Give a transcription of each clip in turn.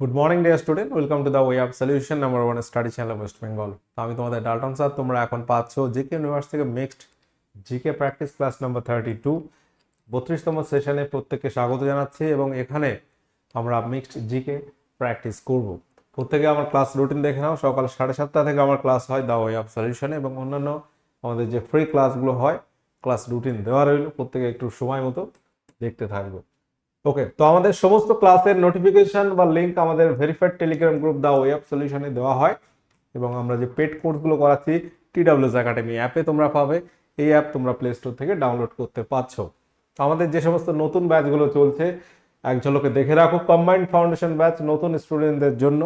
Good morning dear student welcome to the way of solution number one study channel West Bengal আমি তোমাদের Dalton sir তোমরা এখন পাচ্ছ GK universe থেকে mixed GK practice class number thirty two বত্রিশতম সেশনে প্রত্যেককে স্বাগত জানাচ্ছি এবং এখানে আমরা মিক্সড জিকে প্র্যাকটিস করব। প্রত্যেকে আমার ক্লাস রুটিন দেখে নাও। সকাল সাড়ে সাতটা থেকে আমার ক্লাস হয় দ্য ওয়ে অফ সলিউশনে এবং অন্যান্য আমাদের যে ফ্রি ক্লাসগুলো হয় ক্লাস রুটিন দেওয়া রইল। প্রত্যেকে একটু সময় মতো দেখতে থাকবে। ওকে তো আমাদের সমস্ত ক্লাসের নোটিফিকেশন বা লিঙ্ক আমাদের verified Telegram group the web সলিউশনে দেওয়া হয়। এবং আমরা যে পেড কোর্সগুলো করাচ্ছি টি টিডাব্লিউএস একাডেমি অ্যাপে তোমরা পাবে। এই অ্যাপ তোমরা প্লে স্টোর থেকে ডাউনলোড করতে পারছ। আমাদের যে সমস্ত নতুন ব্যাচগুলো চলছে, এক ঝলকে দেখে রাখো। কম্বাইন্ড ফাউন্ডেশন ব্যাচ নতুন স্টুডেন্টদের জন্য।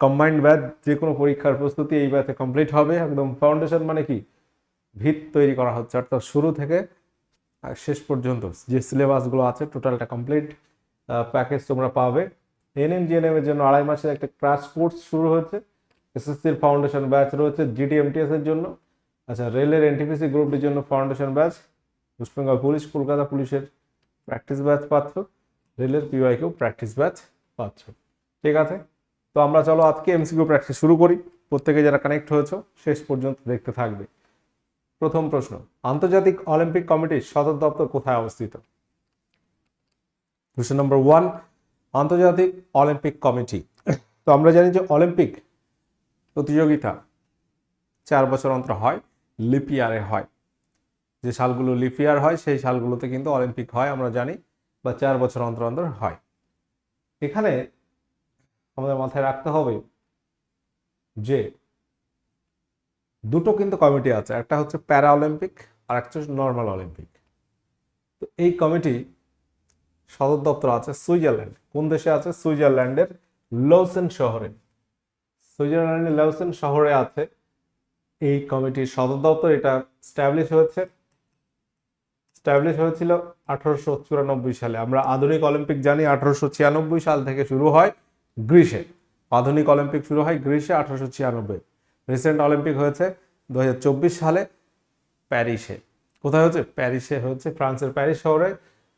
কম্বাইন্ড ব্যাচ যে কোনো পরীক্ষার প্রস্তুতি এই ব্যাচে কমপ্লিট হবে। একদম ফাউন্ডেশন মানে কি? ভিত তৈরি করা হচ্ছে। অর্থাৎ শুরু থেকে শেষ পর্যন্ত যে সিলেবাসগুলো আছে টোটালটা কমপ্লিট প্যাকেজ তোমরা পাবে। এনএম জিএনএম এর জন্য আড়াই মাসের একটা ক্রাশ কোর্স শুরু হয়েছে। এসএসসির ফাউন্ডেশন ব্যাচ রয়েছে জিডিএমটিএস এর জন্য। আচ্ছা রেলের এনটিপিসি গ্রুপটির জন্য foundation batch Bengal police Kolkata পুলিশের প্র্যাকটিস ব্যাচ পাচ্ছ। রেলের পিওয়াইকেও প্র্যাকটিস ব্যাচ পাচ্ছ। ঠিক আছে? তো আমরা চলো আজকে এমসিকিউ প্র্যাকটিস শুরু করি। প্রত্যেকে যারা কানেক্ট হয়েছো, শেষ পর্যন্ত দেখতে থাকবে। প্রথম প্রশ্ন, আন্তর্জাতিক অলিম্পিক কমিটির সদর দপ্তর কোথায় অবস্থিত? প্রশ্ন নম্বর ওয়ান আন্তর্জাতিক অলিম্পিক কমিটি। তো আমরা জানি যে অলিম্পিক প্রতিযোগিতা চার বছর অন্তর হয় লিপিয়ারে হয়। যে সালগুলো লিপিয়ার হয়, সেই সালগুলোতে কিন্তু অলিম্পিক হয়, আমরা জানি, বা চার বছর অন্তর অন্তর হয়। এখানে আমাদের মাথায় রাখতে হবে যে দুটো কিন্তু কমিটি আছে, একটা হচ্ছে প্যারা অলিম্পিক আর একটা হচ্ছে নর্মাল অলিম্পিক তো এই কমিটি সদর দপ্তর আছে সুইজারল্যান্ড কোন দেশে আছে? সুইজারল্যান্ডের লৌসেন শহরে। সুইজারল্যান্ডের লৌসেন শহরে আছে এই কমিটির সদর দপ্তর, এটা স্ট্যাবলিশ হয়েছে। স্ট্যাবলিশ হয়েছিল আঠারোশো চুরানব্বই সালে। আমরা আধুনিক অলিম্পিক জানি, আঠারোশো ছিয়ানব্বই সাল থেকে শুরু হয় গ্রীসে আধুনিক অলিম্পিক শুরু হয় গ্রীসে আঠারোশো ছিয়ানব্বই। রিসেন্ট অলিম্পিক হয়েছে দুহাজার চব্বিশ সালে প্যারিসে। কোথায় হচ্ছে প্যারিসে হয়েছে, ফ্রান্সের প্যারিস শহরে।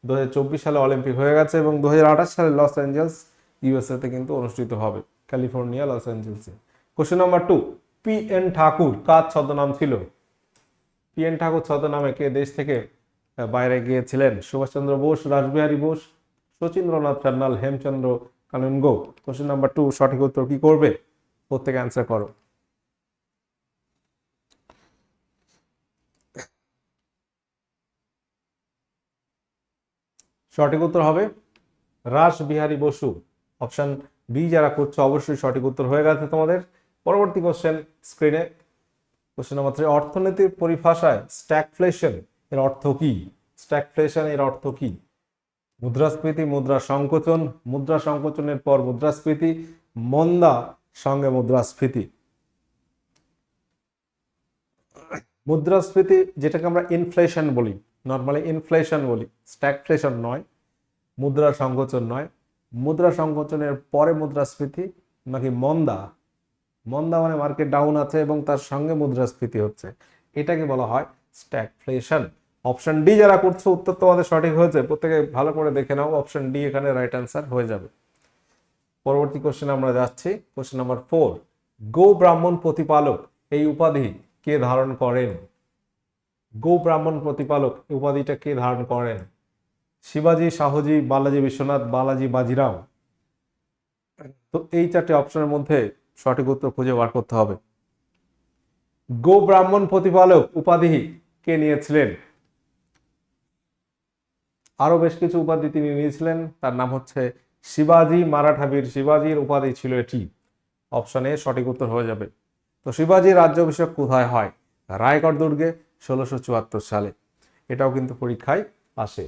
দুহাজার চব্বিশ সালে অলিম্পিক হয়ে গেছে এবং দু হাজার আঠাশ সালে লস অ্যাঞ্জেলস ইউএসএতে কিন্তু অনুষ্ঠিত হবে California loss অ্যাঞ্জেলসে question number two P N Thakur কার ছদ্মনাম ছিল? পি এন ঠাকুর ছদ্মনামে কে দেশ থেকে বাইরে গিয়েছিলেন? Subhashchandra Bose, Rashbehari Bose, Sachindranath Sanyal Hemchandra Kanungo. Question number two সঠিক উত্তর কি করবে? প্রত্যেকে অ্যান্সার করো। সঠিক উত্তর হবে রাস বিহারী বসু। অপশন বি যারা করছ অবশ্যই সঠিক উত্তর হয়ে গেছে তোমাদের। পরবর্তী কোশ্চেন স্ক্রিনে কোশ্চেন নাম্বার থ্রি অর্থনীতির পরিভাষায় স্ট্যাকফ্লেশন এর অর্থ কি? স্ট্যাকফ্লেশন এর অর্থ কি? মুদ্রাস্ফীতি, মুদ্রা সংকোচন, মুদ্রা সংকোচনের পর মুদ্রাস্ফীতি, মন্দা সঙ্গে মুদ্রাস্ফীতি। মুদ্রাস্ফীতি, যেটাকে আমরা ইনফ্লেশন বলি। নর্মালি ইনফ্লেশন বলি স্ট্যাকফ্লেশন নয়, মুদ্রা সংকোচন নয়। মুদ্রা সংকোচনের পরে মুদ্রাস্ফীতি নাকি মন্দা? মন্দা মানে মার্কেট ডাউন আছে এবং তার সঙ্গে মুদ্রাস্ফীতি হচ্ছে। এটাকে বলা হয় স্ট্যাকফ্লেশন অপশন ডি যারা করছ, উত্তর তোমাদের সঠিক হয়েছে। প্রত্যেকে ভালো করে দেখে নাও অপশন ডি এখানে রাইট অ্যান্সার হয়ে যাবে। পরবর্তী কোশ্চেন আমরা যাচ্ছি। কোশ্চেন নাম্বার ফোর গো ব্রাহ্মণ প্রতিপালক, এই উপাধি কে ধারণ করেন? গো ব্রাহ্মণ প্রতিপালক উপাধিটা কে ধারণ করেন? শিবাজি, শাহজি, বালাজি, বিশ্বনাথ, বালাজি, বাজিরাও। তো এই চারটি অপশনের মধ্যে সঠিক উত্তর খুঁজে বার করতে হবে। গো ব্রাহ্মণ প্রতিপালক, উপাধি কে নিয়েছিলেন? আরও বেশ কিছু উপাধি তিনি নিয়েছিলেন। তার নাম হচ্ছে শিবাজি মারাঠা বীর শিবাজির উপাধি ছিল এটি। অপশন সঠিক উত্তর হয়ে যাবে। তো শিবাজির রাজ্যাভিষেক কোথায় হয়? রায়গড় দুর্গে ষোলোশো চুয়াত্তর সালে। এটাও কিন্তু পরীক্ষায় আসে।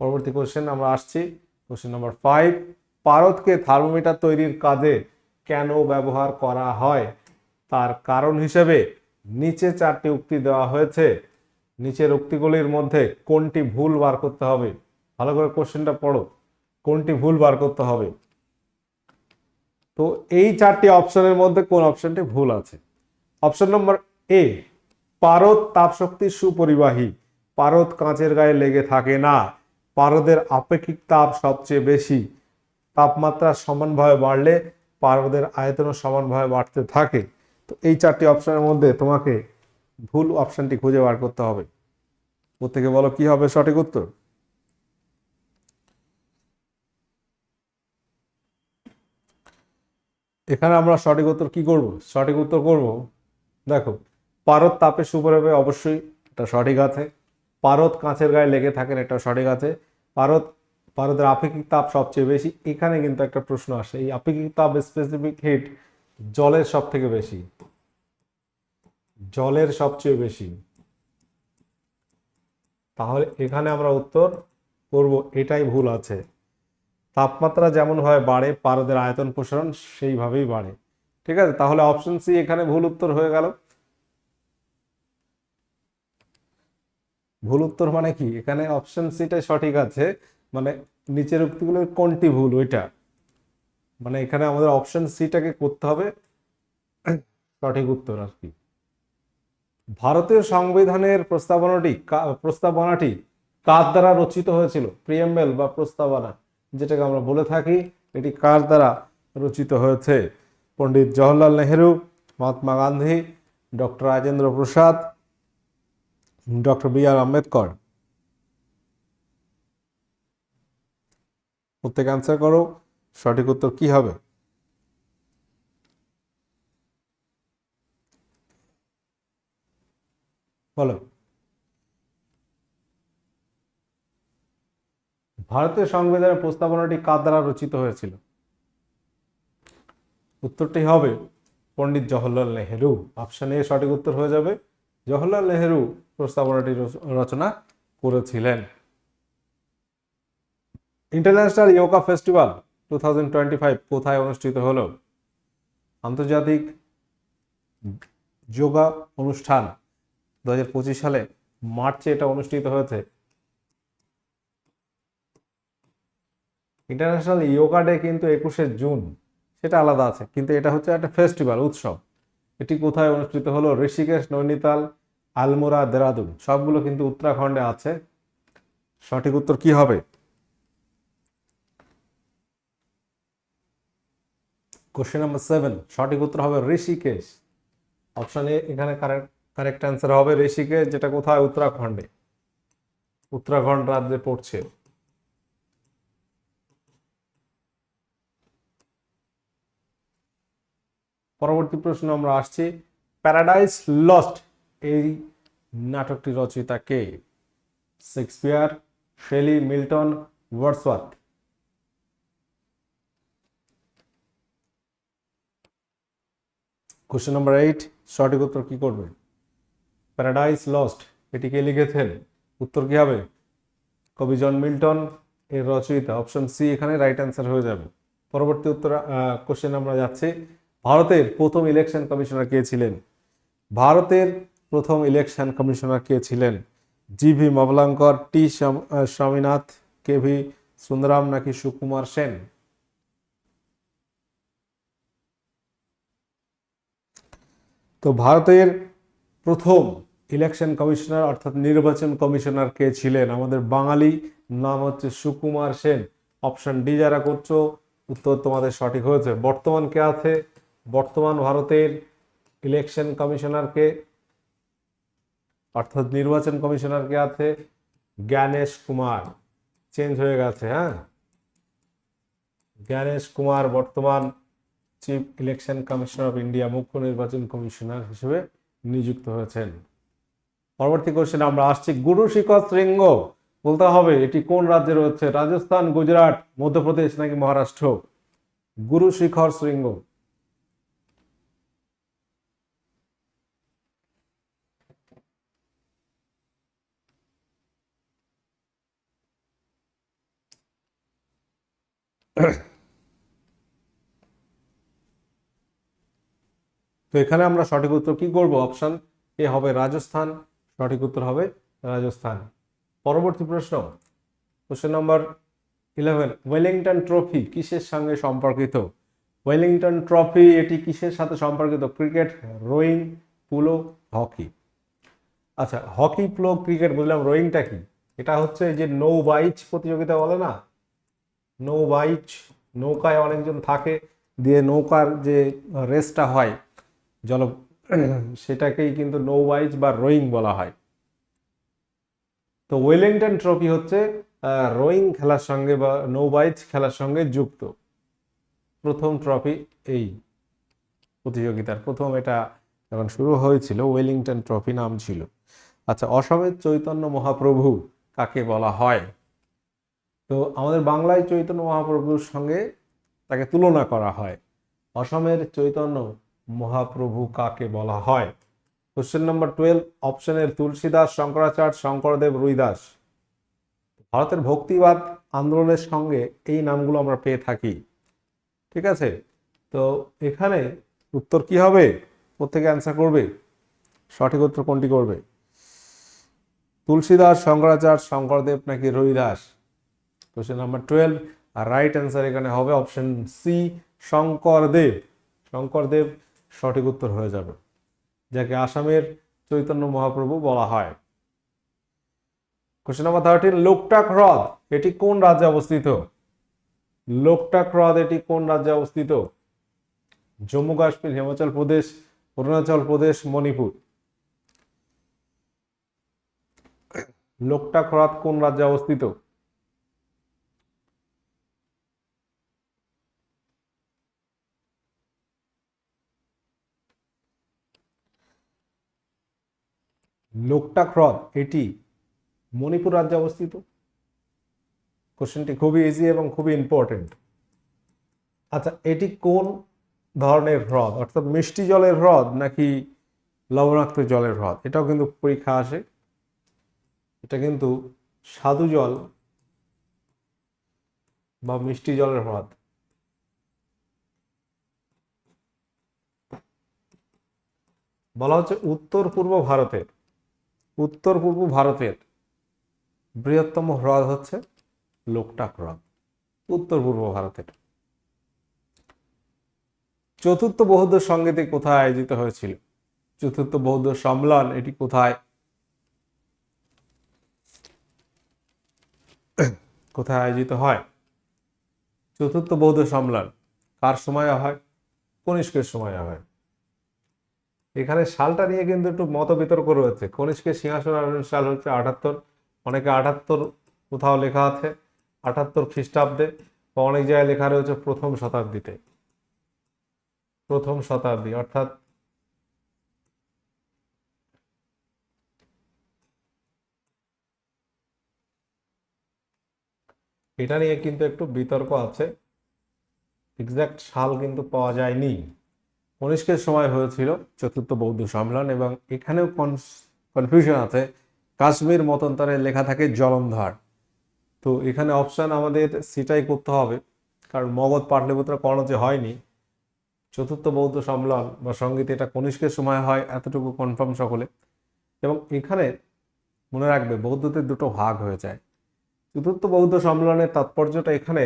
পরবর্তী কোশ্চেন আমরা আসছি। কোশ্চেন নম্বর ফাইভ পারদকে থার্মোমিটার তৈরির কাজে কেন ব্যবহার করা হয়? তার কারণ হিসেবে নিচে চারটি উক্তি দেওয়া হয়েছে। নিচের উক্তিগুলির মধ্যে কোনটি ভুল বার করতে হবে? ভালো করে কোশ্চেনটা পড়ো। কোনটি ভুল বার করতে হবে? তো এই চারটি অপশনের মধ্যে কোন অপশনটি ভুল আছে? অপশন নম্বর এ পারদ তাপশক্তি সুপরিবাহী। পারদ কাঁচের গায়ে লেগে থাকে না। পারদের আপেক্ষিক তাপ সবচেয়ে বেশি। তাপমাত্রা সমানভাবে বাড়লে পারদের আয়তনও সমানভাবে বাড়তে থাকে। তো এই চারটি অপশনের মধ্যে তোমাকে ভুল অপশনটি খুঁজে বার করতে হবে। প্রত্যেকে বলো কি হবে সঠিক উত্তর? এখানে আমরা সঠিক উত্তর কি করব? সঠিক উত্তর করব, দেখো পারদ তাপে সুপরে অবশ্যই এটা সঠিক আছে। পারদ কাঁচের গায়ে লেগে থাকেন এটা সঠিক আছে। পারদ, পারদের আপেক্ষিক তাপ সবচেয়ে বেশি। এখানে কিন্তু একটা প্রশ্ন আসে, এই আপেক্ষিক তাপ স্পেসিফিক হিট জলের সব থেকে বেশি। জলের সবচেয়ে বেশি। তাহলে এখানে আমরা উত্তর করব, এটাই ভুল আছে। তাপমাত্রা যেমন হয় বাড়ে, পারদের আয়তন প্রসারণ সেইভাবেই বাড়ে। ঠিক আছে, তাহলে অপশন সি এখানে ভুল উত্তর হয়ে গেল। ভুল উত্তর মানে কি? এখানে অপশন সিটাই সঠিক আছে। মানে নিচের উক্তিগুলোর কোনটি ভুল ওইটা? মানে এখানে আমাদের অপশন সিটাকে করতে হবে। সঠিক উত্তর আর কি। ভারতীয় সংবিধানের প্রস্তাবনাটি প্রস্তাবনাটি কার দ্বারা রচিত হয়েছিল? প্রিয়েম্বেল বা প্রস্তাবনা, যেটাকে আমরা বলে থাকি, এটি কার দ্বারা রচিত হয়েছে? Pandit Jawaharlal Nehru, Mahatma Gandhi, doctor Rajendra Prasad doctor B R Ambedkar. প্রত্যেক অ্যান্সার করো, সঠিক উত্তর কি হবে? বলো। ভারতীয় সংবিধানের প্রস্তাবনাটি কার দ্বারা রচিত হয়েছিল? উত্তরটি হবে পণ্ডিত জওহরলাল নেহেরু। অপশন এ সঠিক উত্তর হয়ে যাবে। জওহরলাল নেহেরু প্রস্তাবনাটি রচনা করেছিলেন। International yoga festival two thousand twenty five কোথায় অনুষ্ঠিত হলো? আন্তর্জাতিক যোগা অনুষ্ঠান দু হাজার পঁচিশ সালে মার্চে এটা অনুষ্ঠিত হয়েছে। ইন্টারন্যাশনাল ইয়োগা ডে কিন্তু একুশে জুন, সেটা আলাদা আছে, কিন্তু এটা হচ্ছে একটা ফেস্টিভ্যাল উৎসব। এটি কোথায় অনুষ্ঠিত হলো? ঋষিকেশ, নৈনিতাল আলমোরা দেরাদুন। সবগুলো কিন্তু উত্তরাখণ্ডে আছে। সঠিক উত্তর কি হবে? কোশ্চেন নাম্বার সেভেন সঠিক উত্তর হবে ঋষিকেশ। অপশন এ এখানে কারেক্ট অ্যান্সার হবে ঋষিকেশ, যেটা কোথায়? উত্তরাখণ্ডে। উত্তরাখণ্ড রাজ্যে পড়ছে। পরবর্তী প্রশ্ন আমরা আসছি। প্যারাডাইস লস্ট এই নাটকটি রচয়িতা কে Shakespeare, Shelley Milton, Wordsworth. Question number eight সঠিক উত্তর কি করবে? প্যারাডাইস লস্ট এটি কে লিখেছেন? উত্তর কি হবে? কবি জন মিল্টন, এর রচয়িতা। অপশন সি এখানে রাইট অ্যান্সার হয়ে যাবে। পরবর্তী উত্তর কোশ্চেন আমরা যাচ্ছি। ভারতের প্রথম ইলেকশন কমিশনার কে ছিলেন? ভারতের প্রথম ইলেকশন কমিশনার কে ছিলেন? G V Mavalankar T Swaminath K V Sundaram নাকি সুকুমার সেন তো ভারতের প্রথম ইলেকশন কমিশনার অর্থাৎ নির্বাচন কমিশনার কে ছিলেন? আমাদের বাঙালি নাম হচ্ছে সুকুমার সেন অপশন ডি যারা করছ, উত্তর তোমাদের সঠিক হয়েছে। বর্তমান কে আছে? বর্তমান ভারতের ইলেকশন কমিশনারকে অর্থাৎ নির্বাচন কমিশনারকে আছে জ্ঞানেশ কুমার। চেঞ্জ হয়ে গেছে হ্যাঁ? জ্ঞানেশ কুমার বর্তমান chief election commissioner of India মুখ্য নির্বাচন কমিশনার হিসেবে নিযুক্ত হয়েছেন। পরবর্তী কোশ্চেন আমরা আসছি, গুরু শিখর শৃঙ্গ। বলতে হবে, এটি কোন রাজ্যে রয়েছে? রাজস্থান, গুজরাট, মধ্যপ্রদেশ নাকি মহারাষ্ট্র? গুরু শিখর শৃঙ্গ। তো এখানে আমরা সঠিক উত্তর কি করব? অপশন এ হবে রাজস্থান, সঠিক উত্তর হবে রাজস্থান। পরবর্তী প্রশ্ন question number eleven Wellington trophy কিসের সঙ্গে সম্পর্কিত? ওয়েলিংটন ট্রফি এটি কিসের সাথে সম্পর্কিত? ক্রিকেট রোয়িং পুলো হকি আচ্ছা হকি প্লো ক্রিকেট বুঝলাম রোয়িংটা কি? এটা হচ্ছে যে নৌ বাইচ প্রতিযোগিতা বলে না? নৌ বাইচ নৌকায় অনেকজন থাকে, দিয়ে নৌকার যে রেসটা হয়, জল, সেটাকেই কিন্তু নৌবাইজ বা রোয়িং বলা হয়। তো ওয়েলিংটন ট্রফি হচ্ছে রোয়িং খেলার সঙ্গে বা নৌবাইজ খেলার সঙ্গে যুক্ত। প্রথম ট্রফি এই প্রতিযোগিতার, প্রথম এটা যখন শুরু হয়েছিল ওয়েলিংটন ট্রফি নাম ছিল। আচ্ছা অসমের চৈতন্য মহাপ্রভু কাকে বলা হয়? তো আমাদের বাংলায় চৈতন্য মহাপ্রভুর সঙ্গে তাকে তুলনা করা হয়। অসমের চৈতন্য মহাপ্রভু কাকে বলা হয়? কোশ্চেন নাম্বার টুয়েলভ অপশনের তুলসীদাস, শঙ্করাচার্য, শঙ্করদেব, রুইদাস। ভারতের ভক্তিবাদ আন্দোলনের সঙ্গে এই নামগুলো আমরা পেয়ে থাকি। ঠিক আছে? তো এখানে উত্তর কি হবে? প্রত্যেকে অ্যান্সার করবে? সঠিক উত্তর কোনটি করবে? তুলসীদাস, শঙ্করাচার্য, শঙ্করদেব নাকি রবিদাস কোশ্চেন নাম্বার টুয়েলভ আর রাইট অ্যান্সার এখানে হবে অপশন সি শঙ্করদেব শঙ্করদেব সঠিক উত্তর হয়ে যাবে, যাকে আসামের চৈতন্য মহাপ্রভু বলা হয়। কোশ্চেন নাম্বার থার্টিন লোকটাক হ্রদ, এটি কোন রাজ্যে অবস্থিত? লোকটাক হ্রদ, এটি কোন রাজ্যে অবস্থিত? জম্মু কাশ্মীর, হিমাচল প্রদেশ, অরুণাচল প্রদেশ, মণিপুর। লোকটাক হ্রদ কোন রাজ্যে অবস্থিত? লোকটাক হ্রদ এটি মণিপুর রাজ্যে অবস্থিত। কোশ্চেনটি খুবই ইজি এবং খুবই ইম্পর্টেন্ট আচ্ছা এটি কোন ধরনের হ্রদ? অর্থাৎ মিষ্টি জলের হ্রদ নাকি লবণাক্ত জলের হ্রদ? এটাও কিন্তু পরীক্ষা আসে। এটা কিন্তু সাধু জল বা মিষ্টি জলের হ্রদ। বলা হচ্ছে উত্তর পূর্ব ভারতের উত্তর পূর্ব ভারতের বৃহত্তম হ্রদ হচ্ছে লোকটাক হ্রদ, উত্তর পূর্ব ভারতের। চতুর্থ বৌদ্ধ সঙ্গীতে কোথায় আয়োজিত হয়েছিল? চতুর্থ বৌদ্ধ সম্মেলন এটি কোথায়? কোথায় আয়োজিত হয়? চতুর্থ বৌদ্ধ সম্মেলন কার সময় হয়? কনিষ্কের সময় হয়। এখানে সালটা নিয়ে কিন্তু একটু মত বিতর্ক রয়েছে। কনিষ্কের সিংহাসন আরোহণ সাল হচ্ছে আটাত্তর। অনেকে আটাত্তর কোথাও লেখা আছে, আটাত্তর খ্রিস্টাব্দে, বা অনেক জায়গায় লেখা রয়েছে প্রথম শতাব্দীতে। প্রথম শতাব্দী, অর্থাৎ এটা নিয়ে কিন্তু একটু বিতর্ক আছে। এক্সাক্ট সাল কিন্তু পাওয়া যায়নি। কনিষ্কের সময় হয়েছিল চতুর্থ বৌদ্ধ সম্মেলন এবং এখানেও কনফিউশন আছে। কাশ্মীর মতন্তরে লেখা থাকে জলন্ধর। তো এখানে অপশান আমাদের সেটাই করতে হবে। কারণ মগধ পাটলিপুত্র কর্ণ যে হয়নি, চতুর্থ বৌদ্ধ সম্মেলন বা সংগীত এটা কনিষ্কের সময় হয়, এতটুকু কনফার্ম সকলে। এবং এখানে মনে রাখবে, বৌদ্ধদের দুটো ভাগ হয়ে যায়। চতুর্থ বৌদ্ধ সম্মেলনের তাৎপর্যটা এখানে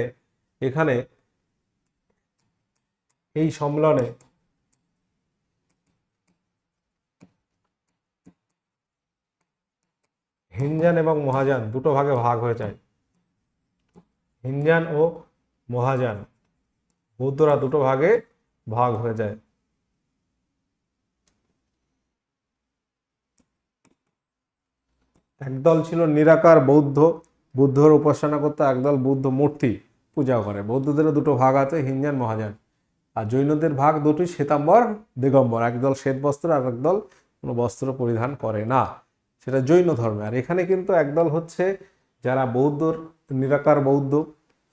এখানে এই সম্মেলনে হিনজান এবং মহাজান দুটো ভাগে ভাগ হয়ে যায়। হিনজান ও মহাজান বৌদ্ধরা দুটো ভাগে ভাগ হয়ে যায়। একদল ছিল নিরাকার বৌদ্ধ, বুদ্ধর উপাসনা করতে, একদল বুদ্ধ মূর্তি পূজা করে। বৌদ্ধদেরও দুটো ভাগ আছে হিনজান মহাজান আর জৈনদের ভাগ দুটি শ্বেতাম্বর, দিগম্বর। একদল শ্বেত বস্ত্র আর একদল কোনো বস্ত্র পরিধান করে না। সেটা জৈন ধর্মে। আর এখানে কিন্তু একদল হচ্ছে যারা বৌদ্ধর, নিরাকার বৌদ্ধ,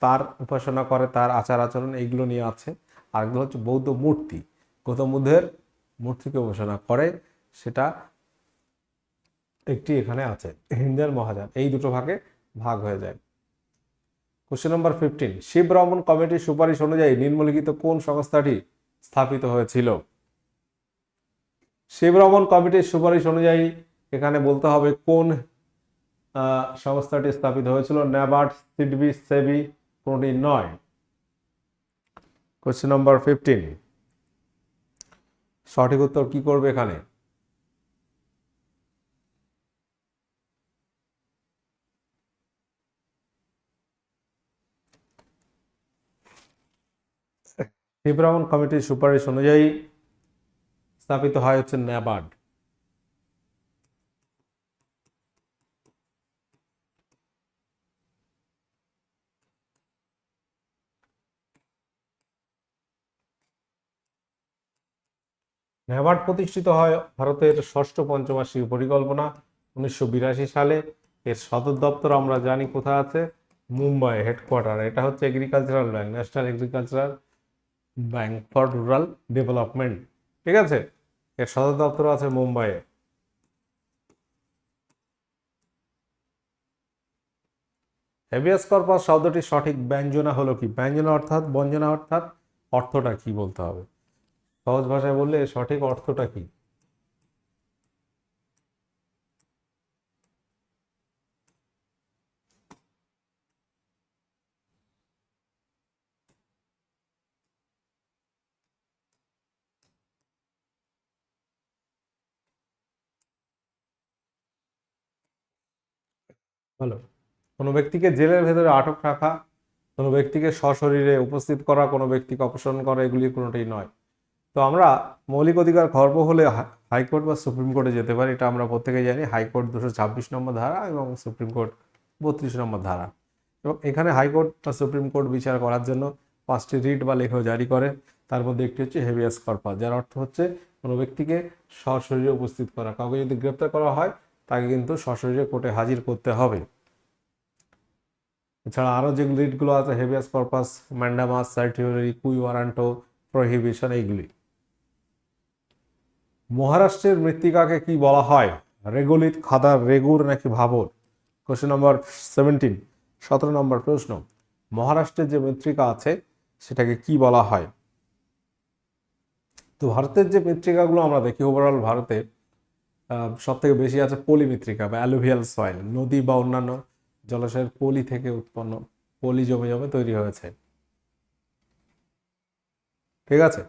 তার উপাসনা করে, তার আচার আচরণ এইগুলো নিয়ে আছে। আর একদল হচ্ছে বৌদ্ধ মূর্তি। গৌতম বুদ্ধের মূর্তিকে উপাসনা করে, সেটা একটি এখানে আছে, হিন্দার মহাজান এই দুটো ভাগে ভাগ হয়ে যায়। Question number fifteen Shiva Raman কমিটির সুপারিশ অনুযায়ী নিম্নলিখিত কোন সংস্থাটি স্থাপিত হয়েছিল? শিব রমন কমিটির সুপারিশ অনুযায়ী এখানে বলতে হবে কোন সংস্থাটি স্থাপিত হয়েছিল? ন্যাবার্ড সিডবি, সেবি, কোনটি নয়। কোশ্চেন নম্বর ফিফটিন সঠিক উত্তর কি করবে এখানে? ত্রিপুরামন কমিটির সুপারিশ অনুযায়ী স্থাপিত হয় হচ্ছে ন্যাবার্ড ন্যাবার্ড প্রতিষ্ঠিত হয় ভারতের ষষ্ঠ পঞ্চবার্ষিক পরিকল্পনা উনিশশো বিরাশি সালে। এর সদর দপ্তর আমরা জানি কোথায় আছে? মুম্বাই হেডকোয়ার্টার এটা হচ্ছে agricultural bank national agricultural bank for rural development ঠিক আছে? এর সদর দপ্তর আছে মুম্বাইয়ে হেভিয়াস কর্পাস শব্দটির সঠিক ব্যঞ্জনা হলো কি? ব্যঞ্জনা অর্থাৎ বঞ্জনা অর্থাৎ অর্থটা কি বলতে হবে? সহজ ভাষায় বললে সঠিক অর্থটা কি? ভালো। কোনো ব্যক্তিকে জেলের ভেতরে আটক রাখা, কোনো ব্যক্তিকে সশরীরে উপস্থিত করা, কোনো ব্যক্তিকে অপসারণ করা, এগুলি কোনোটাই নয়। তো আমরা মৌলিক অধিকার খর্ব হলে হাইকোর্ট বা সুপ্রিম কোর্টে যেতে পারি, এটা আমরা প্রত্যেকেই জানি। হাইকোর্ট দুশো ছাব্বিশ নম্বর ধারা এবং সুপ্রিম কোর্ট বত্রিশ নম্বর ধারা। এবং এখানে হাইকোর্ট বা সুপ্রিম কোর্ট বিচার করার জন্য পাঁচটি রিট বা লেখ জারি করে। তার মধ্যে একটি হচ্ছে হেভিয়াস কর্পাস যার অর্থ হচ্ছে কোনো ব্যক্তিকে সশরীরে উপস্থিত করা। কাউকে যদি গ্রেপ্তার করা হয়, তাকে কিন্তু সশরীরে কোর্টে হাজির করতে হবে। এছাড়া আরও যে রিটগুলো আছে হেভিয়াস কর্পাস ম্যান্ডামাস সার্টিওরি কুই ওয়ারান্টো প্রহিবিশন এইগুলি। মহারাষ্ট্রের মৃত্তিকাকে কি বলা হয়? রেগুলিত খাদার রেগুর নাকি ভাবর কোশ্চেন নম্বর সেভেন্টিন সতেরো নম্বর প্রশ্ন। মহারাষ্ট্রের যে মৃত্তিকা আছে, সেটাকে কি বলা হয়? তো ভারতের যে মৃত্তিকাগুলো আমরা দেখি ওভারঅল ভারতে সব থেকে বেশি আছে পলি মৃত্তিকা বা অ্যালুভিয়াল সয়েল নদী বা অন্যান্য জলাশয়ের পলি থেকে উৎপন্ন, পলি জমে জমে তৈরি হয়েছে। ঠিক আছে?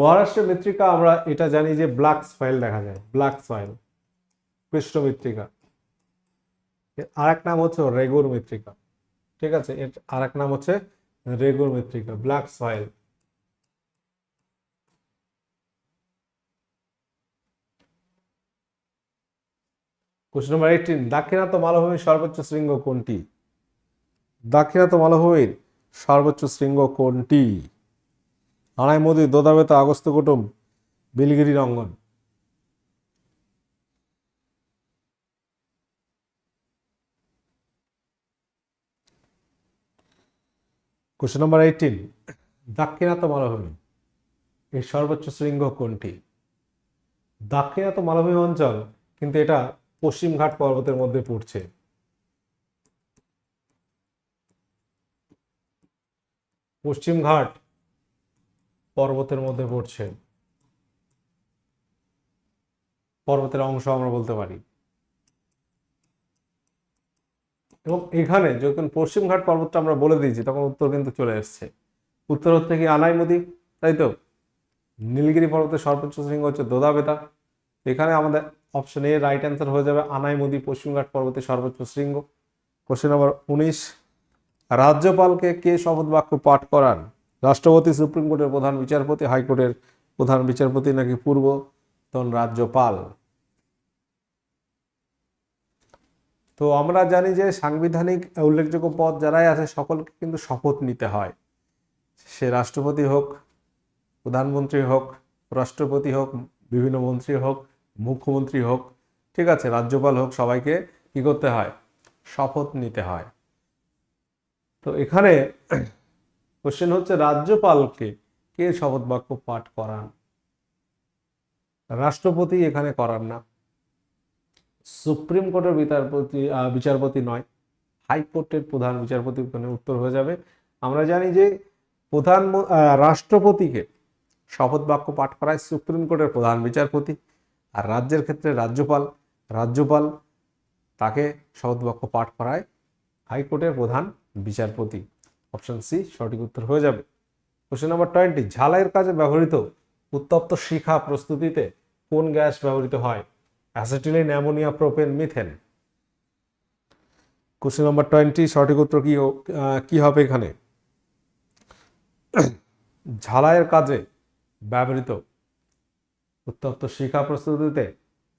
মহারাষ্ট্রের মৃত্তিকা আমরা এটা জানি যে ব্ল্যাক সয়েল দেখা যায়, ব্ল্যাক সয়েল কৃষ্ণ মৃত্তিকা। আর এক নাম হচ্ছে রেগুর মৃত্তিকা, ঠিক আছে? এর আর এক নাম হচ্ছে রেগুর মৃত্তিকা, black soil question number eighteen দাক্ষিণাত্য মালভূমির সর্বোচ্চ শৃঙ্গ কোনটি? দাক্ষিণাত্য মালভূমির সর্বোচ্চ শৃঙ্গ কোনটি? আনাই মোদী দোদাবেতা আগস্ত কুটুম বিলগিরি রঙ্গন কোশ্চেন নম্বর এইটিন দাক্ষিণাত্য মালভূমি, এর সর্বোচ্চ শৃঙ্গ কোনটি? দাক্ষিণাত্য মালভূমি অঞ্চল, কিন্তু এটা পশ্চিমঘাট পর্বতের মধ্যে পড়ছে। পশ্চিমঘাট পর্বতের মধ্যে পড়ছে। পর্বতের অংশ আমরা বলতে পারি। এবং এখানে যখন পশ্চিমঘাট পর্বতটা আমরা বলে দিয়েছি, তখন উত্তর কিন্তু চলে এসছে। উত্তর হচ্ছে কি আনাই নদী, তাই তো? নীলগিরি পর্বতের সর্বোচ্চ শৃঙ্গ হচ্ছে দোদাবেতা। এখানে আমাদের অপশন এ রাইট অ্যান্সার হয়ে যাবে আনাই নদী পশ্চিমঘাট পর্বতের সর্বোচ্চ শৃঙ্গ। কোশ্চেন নম্বর উনিশ, রাজ্যপালকে কে শপথ বাক্য পাঠ করান? রাষ্ট্রপতি, সুপ্রিম কোর্টের প্রধান বিচারপতি, হাইকোর্টের প্রধান বিচারপতি নাকি পূর্ব পূর্বতন রাজ্যপাল? তো আমরা জানি যে সাংবিধানিক উল্লেখযোগ্য পদ যারাই আছে, সকলকে কিন্তু শপথ নিতে হয়। সে রাষ্ট্রপতি হোক, প্রধানমন্ত্রী হোক, রাষ্ট্রপতি হোক, বিভিন্ন মন্ত্রী হোক, মুখ্যমন্ত্রী হোক, ঠিক আছে, রাজ্যপাল হোক, সবাইকে কি করতে হয়? শপথ নিতে হয়। তো এখানে কোশ্চেন হচ্ছে, রাজ্যপালকে কে শপথ বাক্য পাঠ করান? রাষ্ট্রপতি এখানে করান না। সুপ্রিম কোর্টের বিচারপতি বিচারপতি নয়। হাইকোর্টের প্রধান বিচারপতি ওখানে উত্তর হয়ে যাবে। আমরা জানি যে প্রধান রাষ্ট্রপতিকে শপথ বাক্য পাঠ করায় সুপ্রিম কোর্টের প্রধান বিচারপতি। আর রাজ্যের ক্ষেত্রে রাজ্যপাল রাজ্যপাল তাকে শপথ বাক্য পাঠ করায় হাইকোর্টের প্রধান বিচারপতি। অপশন সি সঠিক উত্তর হয়ে যাবে। কোশ্চেন নাম্বার টোয়েন্টি ঝালাইয়ের কাজে ব্যবহৃত উত্তপ্ত শিখা প্রস্তুতিতে কোন গ্যাস ব্যবহৃত হয়? Acetylene ammonia propane methane question number twenty সঠিক উত্তর কি কি হবে এখানে? ঝালাইয়ের কাজে ব্যবহৃত উত্তপ্ত শিখা প্রস্তুতিতে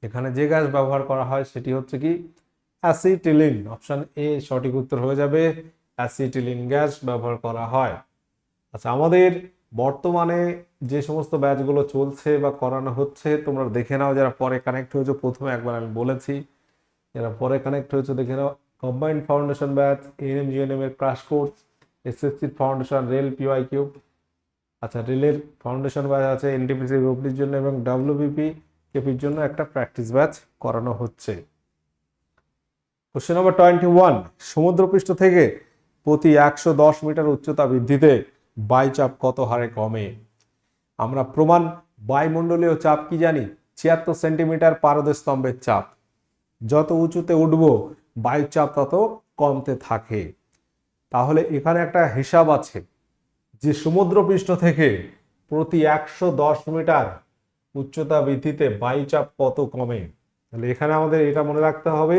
এখানে যে গ্যাস ব্যবহার করা হয় সেটি হচ্ছে কি? অ্যাসিটিলিন অপশন এ সঠিক উত্তর হয়ে যাবে। অ্যাসিটিলিন গ্যাস ব্যবহার করা হয়। আচ্ছা আমাদের বর্তমানে যে সমস্ত ব্যাচগুলো চলছে বা করানো হচ্ছে, তোমরা দেখে নাও যারা পরে কানেক্ট হয়েছে। প্রথমে একবার আমি বলেছি, যারা পরে কানেক্ট হয়েছে দেখে নাও। Combined foundation batch ANM GNM এর crash course SSC foundation rail P Y Q আচ্ছা রেলের ফাউন্ডেশন ব্যাচ আছে এনটিপিসি গ্রুপটির জন্য এবং ডাব্লিউবিপি কেপির জন্য একটা প্র্যাকটিস ব্যাচ করানো হচ্ছে। কোশ্চেন নম্বর টোয়েন্টি ওয়ান সমুদ্রপৃষ্ঠ থেকে প্রতি একশো দশ মিটার উচ্চতা বৃদ্ধিতে বায়ুচাপ কত হারে কমে? আমরা প্রমাণ বায়ুমণ্ডলীয় চাপ কি জানি? ছিয়াত্তর সেন্টিমিটার পারদ স্তম্ভের চাপ। যত উঁচুতে উঠব বায়ুচাপ তত কমতে থাকে। তাহলে এখানে একটা হিসাব আছে যে সমুদ্রপৃষ্ঠ থেকে প্রতি একশো দশ মিটার উচ্চতা বৃদ্ধিতে বায়ুচাপ কত কমে? তাহলে এখানে আমাদের এটা মনে রাখতে হবে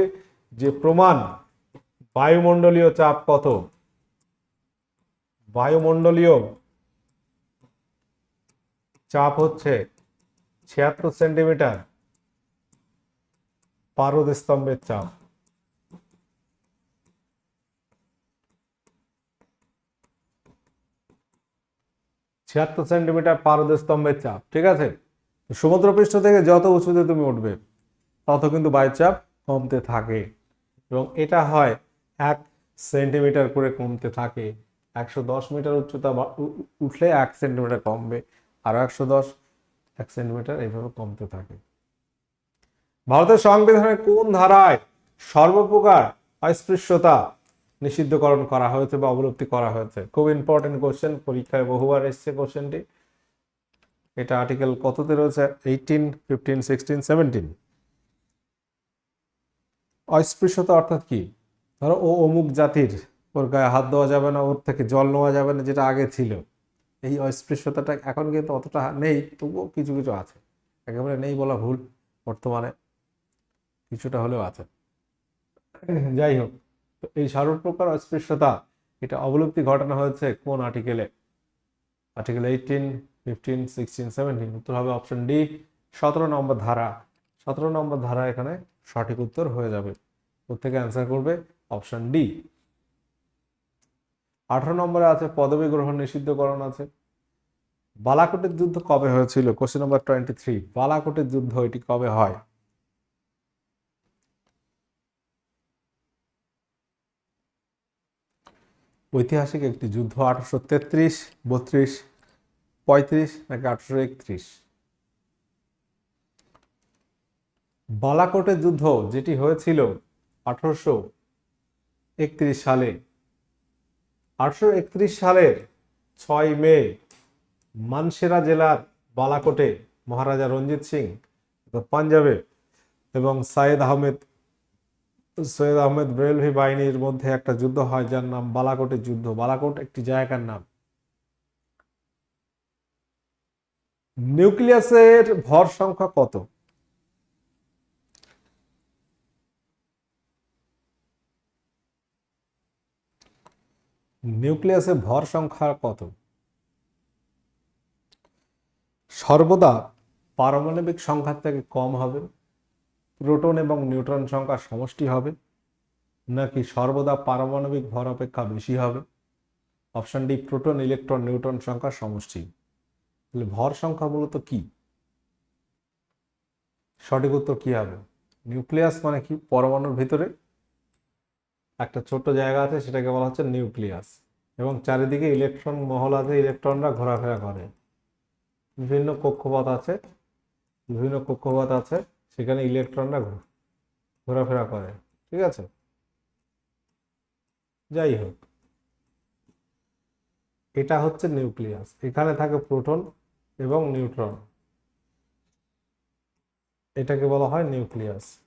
যে প্রমাণ বায়ুমণ্ডলীয় চাপ কত? বায়ুমণ্ডলীয় চাপ হচ্ছে ছিয়াত্তর সেন্টিমিটার পারদ স্তম্ভের চাপ। ছিয়াত্তর সেন্টিমিটার পারদ স্তম্ভের চাপ, ঠিক আছে? সমুদ্রপৃষ্ঠ থেকে যত উঁচুতে তুমি উঠবে, তত কিন্তু বায়ুচাপ কমতে থাকে। এবং এটা হয় এক সেন্টিমিটার করে কমতে থাকে। একশো দশ মিটার উচ্চতা উঠলে এক সেন্টিমিটার কমবে। আর একশো দশ, এক সেন্টিমিটার এইভাবে কমতে থাকে। ভারতের সংবিধানের কোন ধারায় সর্বপ্রকার অস্পৃশ্যতা নিষিদ্ধকরণ করা হয়েছে বা অবলুপ্তি করা হয়েছে? খুব ইম্পর্টেন্ট কোশ্চেন পরীক্ষায় বহুবার এসছে কোশ্চেনটি এটা আর্টিকেল কততে রয়েছে? এইটিন ফিফটিন সিক্সটিন সেভেন্টিন অস্পৃশ্যতা অর্থাৎ কি? ধরো ও অমুক জাতির, ওর গায়ে হাত দেওয়া যাবে না, ওর থেকে জল নেওয়া যাবে না, যেটা আগে ছিল। এই অস্পৃশ্যতাটা এখন কিন্তু অতটা নেই, তবুও কিছু কিছু আছে। একেবারে নেই বলা ভুল বর্তমানে, কিছুটা হলেও আছে। যাই হোক, তো এই সর্বপ্রকার অস্পৃশ্যতা, এটা অবলুপ্তি ঘটানো হয়েছে কোন আর্টিকেলে? Article eighteen, fifteen, sixteen, seventeen, উত্তর হবে অপশন ডি, সতেরো নম্বর ধারা। সতেরো নম্বর ধারা এখানে সঠিক উত্তর হয়ে যাবে। থেকে অ্যান্সার করবে? Option D. আঠারো নম্বরে আছে পদবী গ্রহণ নিষিদ্ধকরণ আছে। বালাকোটের যুদ্ধ কবে হয়েছিল? কোশ্চেন নম্বর টোয়েন্টি থ্রি বালাকোটের যুদ্ধ এটি কবে হয়? ঐতিহাসিক একটি যুদ্ধ আঠারোশো তেত্রিশ, বত্রিশ, পঁয়ত্রিশ নাকি আঠারোশো একত্রিশ? বালাকোটের যুদ্ধ যেটি হয়েছিল আঠারোশো একত্রিশ সালে। আঠারোশো একত্রিশ সালের ছয় মে মানসেরা জেলার বালাকোটে মহারাজা রঞ্জিত সিং পাঞ্জাবে এবং সাইদ আহমেদ, সৈয়দ আহমেদ বেরেলভি বাহিনীর মধ্যে একটা যুদ্ধ হয়, যার নাম বালাকোটের যুদ্ধ। বালাকোট একটি জায়গার নাম। নিউক্লিয়াসের ভর সংখ্যা কত? নিউক্লিয়াসের ভর সংখ্যা কত? সর্বদা পারমাণবিক সংখ্যার থেকে কম হবে, প্রোটন এবং নিউট্রন সংখ্যা সমষ্টি হবে, নাকি সর্বদা পারমাণবিক ভর অপেক্ষা বেশি হবে? Option D, proton, electron, neutron সংখ্যা সমষ্টি। তাহলে ভর সংখ্যা মূলত কি? সঠিক উত্তর কি হবে? নিউক্লিয়াস মানে কি? পরমাণুর ভিতরে একটা ছোট্ট জায়গা আছে, সেটাকে বলা হচ্ছে নিউক্লিয়াস। এবং চারিদিকে ইলেকট্রন মহল আছে, ইলেকট্রনরা ঘোরাফেরা করে। বিভিন্ন কক্ষপথ আছে, বিভিন্ন কক্ষপথ আছে, সেখানে ইলেকট্রনরা ঘোরাফেরা করে। ঠিক আছে? যাই হোক। এটা হচ্ছে নিউক্লিয়াস। এখানে থাকে প্রোটন এবং নিউট্রন। এটাকে বলা হয় নিউক্লিয়াস।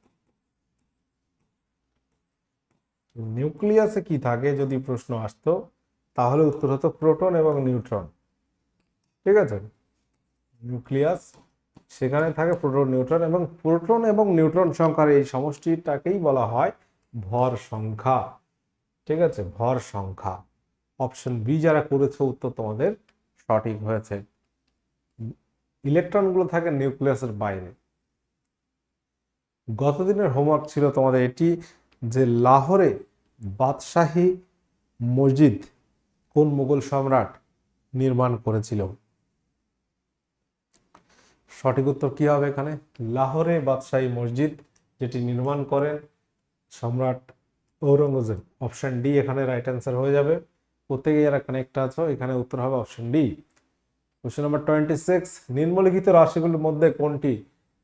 নিউক্লিয়াসে কি থাকে যদি প্রশ্ন আসতো, তাহলে উত্তর হতো প্রোটন এবং নিউট্রন। ঠিক আছে? নিউক্লিয়াস, সেখানে থাকে প্রোটন, নিউট্রন এবং প্রোটন এবং নিউট্রন সংখ্যার এই সমষ্টিটাকেই বলা হয় ভর সংখ্যা। ঠিক আছে? ভর সংখ্যা। অপশন বি যারা করেছে, উত্তর তোমাদের সঠিক হয়েছে। ইলেকট্রনগুলো থাকে নিউক্লিয়াসের বাইরে। গতদিনের হোমওয়ার্ক ছিল তোমাদের এটি যে লাহোরে বাদশাহী মসজিদ কোন মুঘল সম্রাট নির্মাণ করেছিল? সঠিক উত্তর কি হবে এখানে? লাহোরে বাদশাহী মসজিদ যেটি নির্মাণ করেন সম্রাট ঔরঙ্গজেব। অপশন ডি এখানে রাইট অ্যান্সার হয়ে যাবে। প্রত্যেকে যারা কানেক্ট আছো, এখানে উত্তর হবে option D. Question number twenty six নিম্নলিখিত রাশিগুলির মধ্যে কোনটি?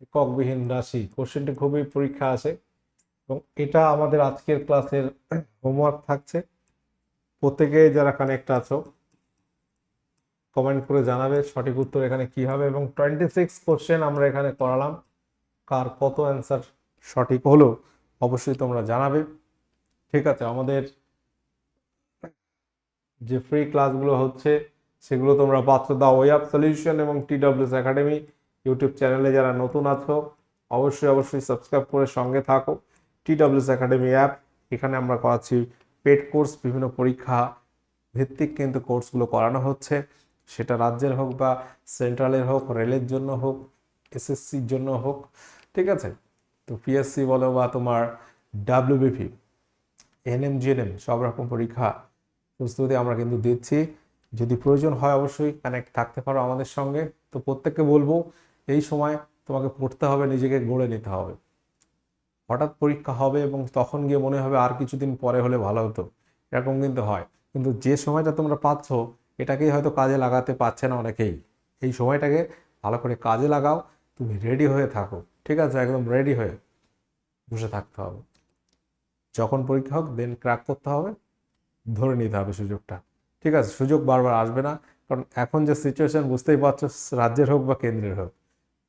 এককবিহীন রাশি। কোশ্চেনটি খুবই পরীক্ষা আসে। এবং এটা আমাদের আজকের ক্লাসের হোমওয়ার্ক থাকছে। প্রত্যেকে যারা কানেক্ট আছো কমেন্ট করে জানাবে সঠিক উত্তর এখানে কি হবে এবং টোয়েন্টি সিক্স কোশ্চেন আমরা এখানে করালাম। কার কত অ্যান্সার সঠিক হলো অবশ্যই তোমরা জানাবে। ঠিক আছে, আমাদের যে ফ্রি ক্লাসগুলো হচ্ছে, সেগুলো তোমরা পাচ্ছ দা ওয়ে অফ সলিউশন এবং টি টিডব্লিউএস একাডেমি ইউটিউব চ্যানেলে যারা নতুন আছো, অবশ্যই অবশ্যই সাবস্ক্রাইব করে সঙ্গে থাকো। টিডব্লিউএস একাডেমি অ্যাপ এখানে আমরা করাচ্ছি পেড কোর্স বিভিন্ন পরীক্ষা ভিত্তিক কিন্তু কোর্সগুলো করানো হচ্ছে। সেটা রাজ্যের হোক বা সেন্ট্রালের হোক রেলের জন্য হোক এসএসসির জন্য হোক, ঠিক আছে? তো পিএসসি বলো বা তোমার ডাব্লিউবিপি এনএম জিএনএম সব রকম পরীক্ষা প্রস্তুতি আমরা কিন্তু দিচ্ছি। যদি প্রয়োজন হয় অবশ্যই কানেক্ট থাকতে পারো আমাদের সঙ্গে। তো প্রত্যেককে বলব, এই সময় তোমাকে পড়তে হবে, নিজেকে গড়ে নিতে হবে। হঠাৎ পরীক্ষা হবে এবং তখন গিয়ে মনে হবে আর কিছুদিন পরে হলে ভালো হতো। এরকম কিন্তু হয়। কিন্তু যে সময়টা তোমরা পাচ্ছ, এটাকেই হয়তো কাজে লাগাতে পারছে না অনেকেই। এই সময়টাকে ভালো করে কাজে লাগাও, তুমি রেডি হয়ে থাকো। ঠিক আছে? একদম রেডি হয়ে বসে থাকতে হবে। যখন পরীক্ষা হোক দেন ক্র্যাক করতে হবে। ধরে নিতে হবে সুযোগটা। ঠিক আছে? সুযোগ বারবার আসবে না। কারণ এখন যে সিচুয়েশন বুঝতেই পারছ, রাজ্যের হোক বা কেন্দ্রের হোক।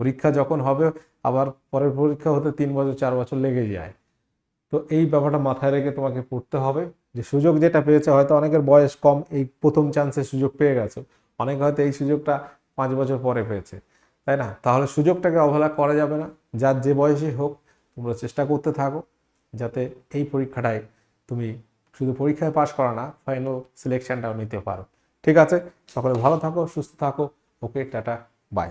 পরীক্ষা যখন হবে, আবার পরের পরীক্ষা হতে তিন বছর, চার বছর লেগে যায়। তো এই ব্যাপারটা মাথায় রেখে তোমাকে পড়তে হবে। যে সুযোগ যেটা পেয়েছে, হয়তো অনেকের বয়স কম, এই প্রথম চান্সে সুযোগ পেয়ে গেছো। অনেক হয়তো এই সুযোগটা পাঁচ বছর পরে পেয়েছে, তাই না? তাহলে সুযোগটাকে অবহেলা করা যাবে না। যার যে বয়সই হোক, তোমরা চেষ্টা করতে থাকো, যাতে এই পরীক্ষাটায় তুমি শুধু পরীক্ষায় পাশ করা না ফাইনাল সিলেকশনটাও নিতে পারো। ঠিক আছে? সকলে ভালো থাকো, সুস্থ থাকো। ওকে টাটা বাই